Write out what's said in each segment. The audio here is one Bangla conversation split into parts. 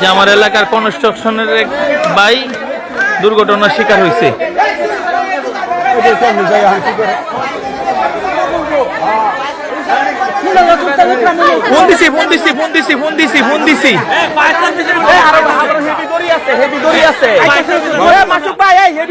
যে আমার এলাকার কনস্ট্রাকশনের এক ভাই দুর্ঘটনার শিকার হয়েছে। ফোন দিছি ফোন দিছি ফোন দিছি ফোন দিছি ফোন দিছি।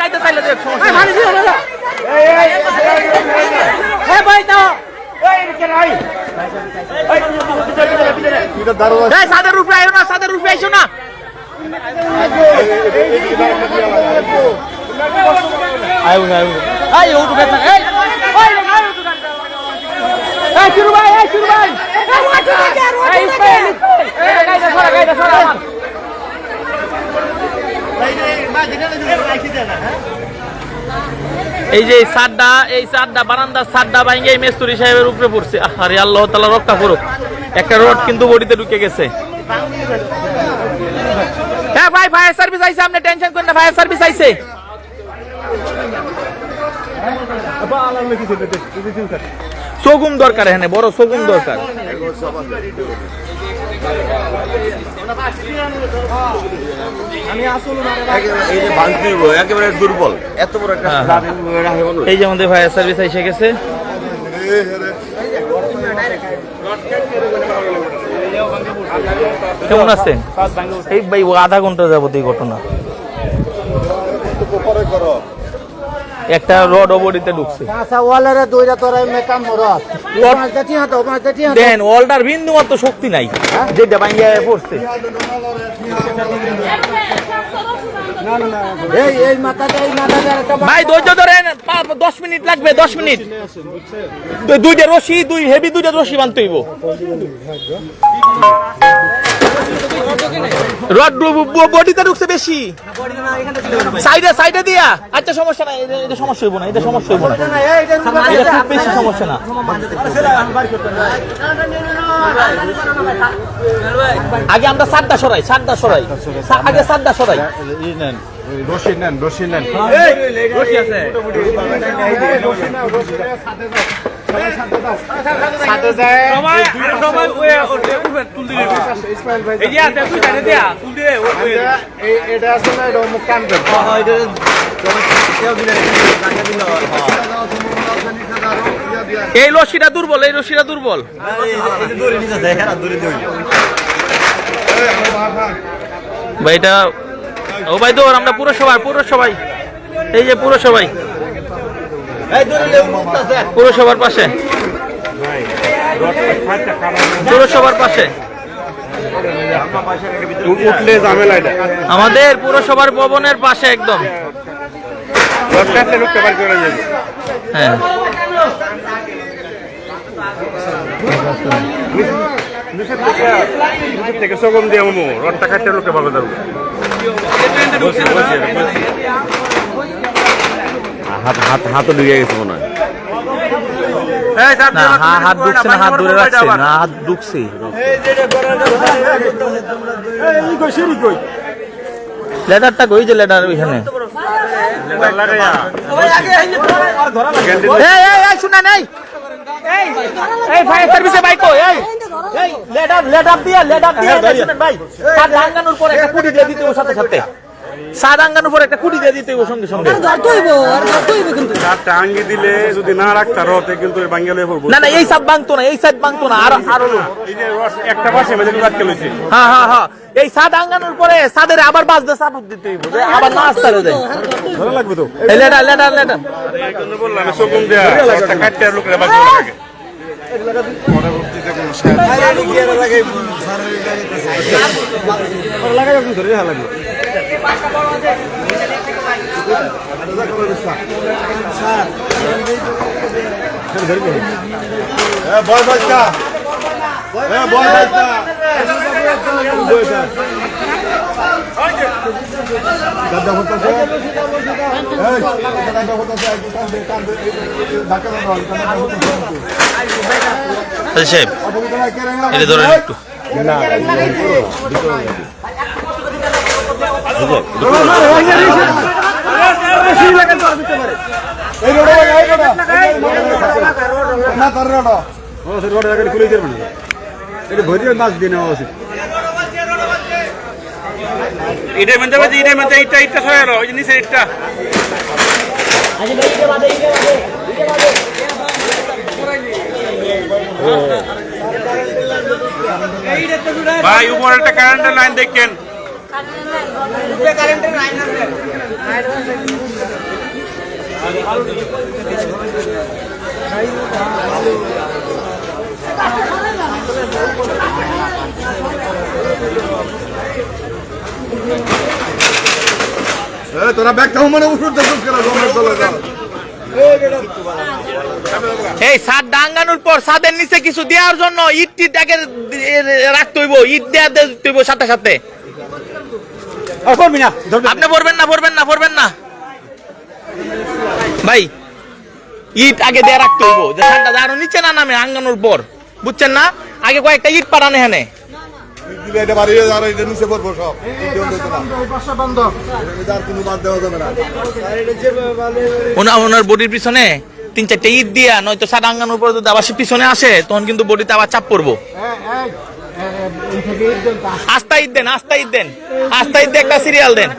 খাইতে চাইলে দেখ সমস্যা নেই। এই সাদের রূপে আইও না সাদের রূপে আইসো না আইও না আইও না এই ও ঢুকে না এই এই শুরু ভাই এই শুরু ভাই এই ইসমাইল এই গাইদা সরা গাইদা সরা আমার এই যে সাদটা এই সাদটা বারান্দার সাদটা ভাঙে এই মেস্তুরি সাহেবের উপরে পড়ছে। আরে আল্লাহ তালা রক্ষা করুক। একটা রড কিন্তু বডিতে ঢুকে গেছে। হ্যাঁ ভাই ফায়ার সার্ভিস আইছে, আপনি টেনশন করেন না ফায়ার সার্ভিস আইছে। সগুম দরকার এখানে, বড় সগুম দরকার। এই যে আমাদের ফায়ার সার্ভিস এসে গেছে। কেমন আছেন? এই ভাই, আধা ঘণ্টা যাবত এই ঘটনা। একটা রড অবডিতে ঢুকছে। কাঁচা ওয়ালের দইরা তোরা মেকাম মরত What? পাঁচ দাঁতি হাতো পাঁচ দাঁতি হাতো দেন ওয়ালটার বিন্দু মাত্র শক্তি নাই যেটা ভাঙ্গিয়া পড়ছে। ভাই ধৈর্য ধরেন দশ মিনিট লাগবে দশ মিনিট। দুইটা রশি দুই হেভি দুইটা রশি বানতে হইব। রড বডিতে ঢুকছে বেশি সাইডে সাইডে দিয়া আচ্ছা সমস্যা নাই এটা- সমস্যা হইব না এটা সমস্যা হইব না এটা খুব বেশি সমস্যা না আগে আমরা সাতটা সরাই সাতটা সরাই আগে সাতটা সরাই রশি নেন রশি নেন কানবেন এই রশিটা দুর্বল, এই রশিটা দুর্বল। ভাই, এটা ও ভাই, দৌড়, আমরা পুরো সবাই পুরো সবাই এই যে পুরো সবাই পুরসভার পাশে। পুরসভার পাশে। উঠলে ঝামেলা আমাদের পুরসভার ভবনের পাশে একদম। হ্যাঁ। থেকে সগম দিয়ে আমু রডটা কাটতে লোকটা ভালো যাবে হাত হাত হাতও ঢুকে গেছে মনে হয়। না হাত ঢুকছে না হাত ধরে রাখছে না হাত ঢুকছে লেদারটা কই যে লেদার ওইখানে? এই এই এই শুনা নাই এই এই ফায়ার সার্ভিসে বাইক এই এই। লেডার লেডার দিয়া লেডার দিয়া ভাই। সাত আঙ্গানোর পর একটা কুড়ি দিয়ে দিতে হবে সাথে সাথে। সাত আঙ্গানোর পর একটা কুড়ি দিয়ে দিতে হবে সঙ্গে সঙ্গে। চারটা আঙ্গি দিলে যদি না রাখতে রতে কিন্তু বাঙ্গালে পড়ব। না না এই সাইড ভাঙতো না এই সাইড ভাঙতো না আর আরও এই যে একটা পাশে মেঝে রাখতে লইছে। হ্যাঁ হ্যাঁ হ্যাঁ এই সাদ আঙ্গানোর পরে সাদের আবার বাজতে সাপোর্ট দিতে হইব আবার না আসতে হবে ভালো লাগবে তো? লেডার এই জন্য বললাম সগম দেয়া রডটা কাটতে লোকটা বার করে লাগে। স্যার বয় বাচ্চা বয় বাচ্চা দাদা হতেছে দাদা হতেছে হাজি সাহেব এটা ধরেন একটু না তার রোড ও সে রোড জায়গা খুলে দিবেন এটা মেনতে পারছি এটা মেনতে ইটটা ইটটা সরে ওই ইটটা। ভাই উপরে একটা কারেন্টের লাইন দেখেন। তোরা ব্যাগটা মানে উঠুর কেন? এই ছাদ ডাঙ্গানোর পর ছাদের নিচে কিছু দেওয়ার জন্য ইট টিট আগে রাখতে হইব ইট দেওয়া দিতে হইব সাথে সাথে। করবি না আপনি পড়বেন না পড়বেন না পড়বেন না। ভাই ইট আগে দিয়ে রাখতে হইব যে ছাদটা আরও নিচে না নামে আঙ্গানোর পর। বুঝছেন না? আগে কয়েকটা ইট পাঠানো ওনার ওনার বডির পিছনে তিন চারটে ইট দিয়া নয়তো সাদা আঙ্গানোর পর যদি আবার সে পিছনে আসে তখন কিন্তু বডিতে আবার চাপ পড়ব। আস্তা ঈদ দেন আস্তা ঈদ দেন। আস্তা ঈদ একটা সিরিয়াল দেন।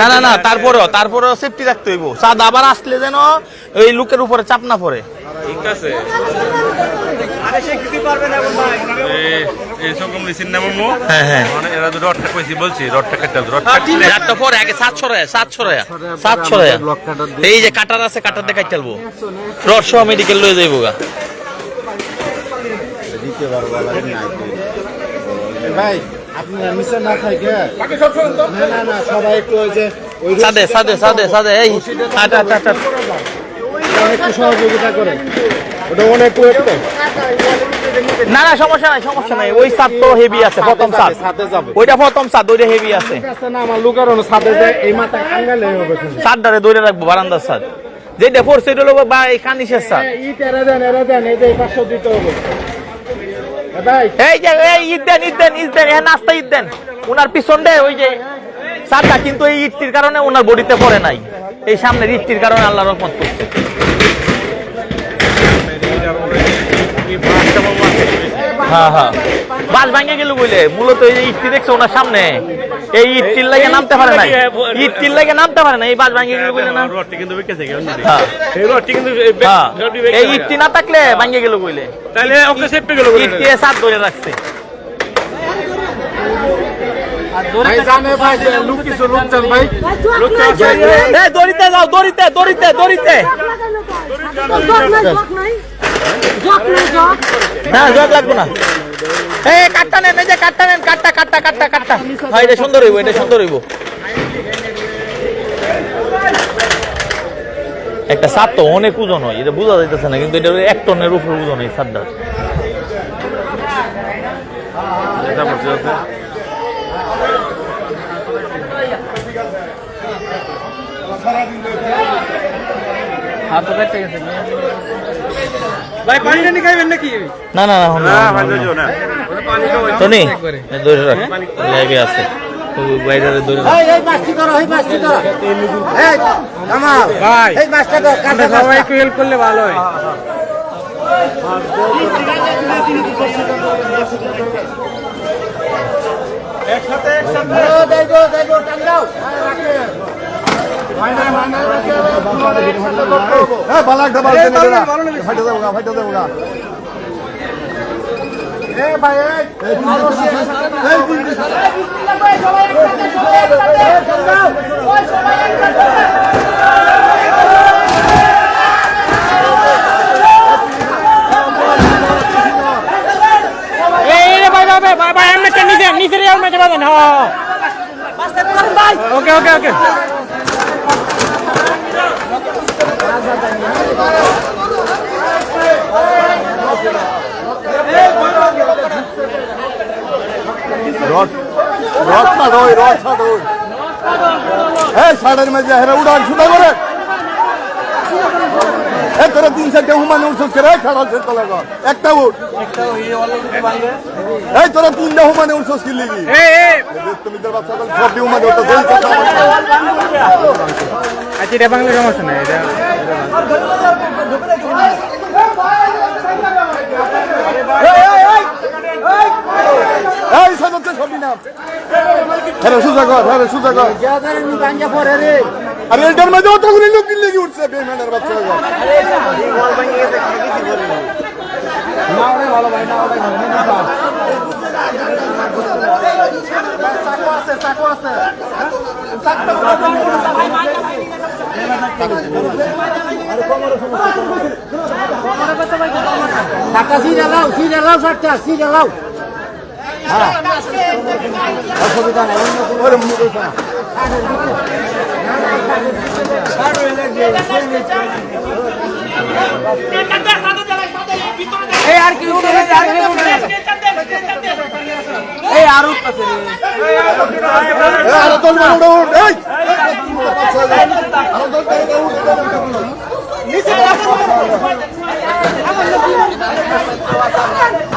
না না না তারপরেও তারপরেও সেফটি রাখতে হইব। সাদ আবার আসলে যেন ওই লুকের উপরে চাপ না পড়ে। ঠিক আছে। এই হ্যাঁ হ্যাঁ। মানে যে কাটার আছে কাটার দেখাই চলবো রড সহ মেডিকেল লয়ে যাইবো গা। ভাই আপনি নিচে না থাকে না না না সবাই একটু ওই যে ওই সাদে সাদে সাদে সাদে এই আটা আটা আটা একটু সহযোগিতা করেন ওটা অনেক ওয়েট তো। না না সমস্যা নাই সমস্যা নাই। ওই সাদ তো হেভি আছে প্রথম সাদ। সাথে যাবে। ওইটা প্রথম সাদ ওইটা হেভি আছে। না আমার লোকের অন্য সাথে যায় এই আঙ্গালে হবে দৌড়ে রাখব বারান্দার যেটা সেট হলো বা এই কানিসের সাদ। ইট এরা দেন এরা দেন এই যে পাঁচশো দিতে হবে। এই যে, এই হ্যাঁ নাস্তা ওই যে সারটা কিন্তু এই কারণে ওনার বডিতে পড়ে নাই। এই সামনের ইটটির কারণে আল্লাহ রহমত করছে। হ্যাঁ হ্যাঁ। বাস ভাঙে গেল বলে মূলত এই ইটটি দেখছে ওনার সামনে? এই ইটটির লাগে নামতে পারে না ইটটির লাগে নামতে পারে না এই বাস ভাঙে গেল বলে না? রডটি কিন্তু বেঁকেছে কেউ হ্যাঁ। এই রডটি কিন্তু হ্যাঁ। এই ইটটি না থাকলে ভাঙে গেল বলে তাহলে ওকে সেপে গেল ইটটি সাত ধরে রাখছে। দড়িতে যাও দড়িতে দড়িতে দড়িতে। না, জগ লাগবে না। এই কাটটা নেন, এই যে কাটটা নেন, কাটটা কাটটা কাটটা কাটটা। হ্যাঁ এটা সুন্দর হইব, এটা সুন্দর হইব। একটা সাত তো অনেক ওজন হয়, এটা বোঝা যাইতেছে না, কিন্তু এটা এক টনের উপর ওজন এই সাতটা ভাই পানি টানি খাইবেন নাকি? না না না না ভাই যাও না পানি খাও টনি দৌড়ে রাখ। লেগে আছে। তো বাইরে দৌড়ে রাখ। এই এই মাছটি ধরো এই মাছটি ধরো এই কামাল ভাই এই মাছটা ধর কাঁচা সবাই একটু হেল্প করলে ভালো হয়। দেখো দেখো টাঙ্গাও হ্যাঁ বালাক দা বালতে নিবে দেবো গা দেবো ভাই নিচে নিচে হ্যাঁ ওকে ওকে ওকে রড রড ছাড় ওই রড ছাড় ওই এই সাড়ের মেজে হেরা তোরা তিন চারটে হুমান উঠছিস করে খেলা সে তোলা একটা উঠ। এই তোরা তিনটা হুমানে উঠছিস কি লিগি তুমি বাংলা সমস্যা এটা এই সাজাচ্ছে সবই নাম হ্যাঁ সুজা কর হ্যাঁ সুজা কর আরে এটার মধ্যে অতগুলি লোক লেগে উঠছে বেমানের বাচ্চা টাকা সিরে লাও সিরে লাও চারটা সিরে লাও এই আর কি উঠে আর কি উঠে এই আর উঠতেছে রে। তোর উঠে উঠ এই! আরে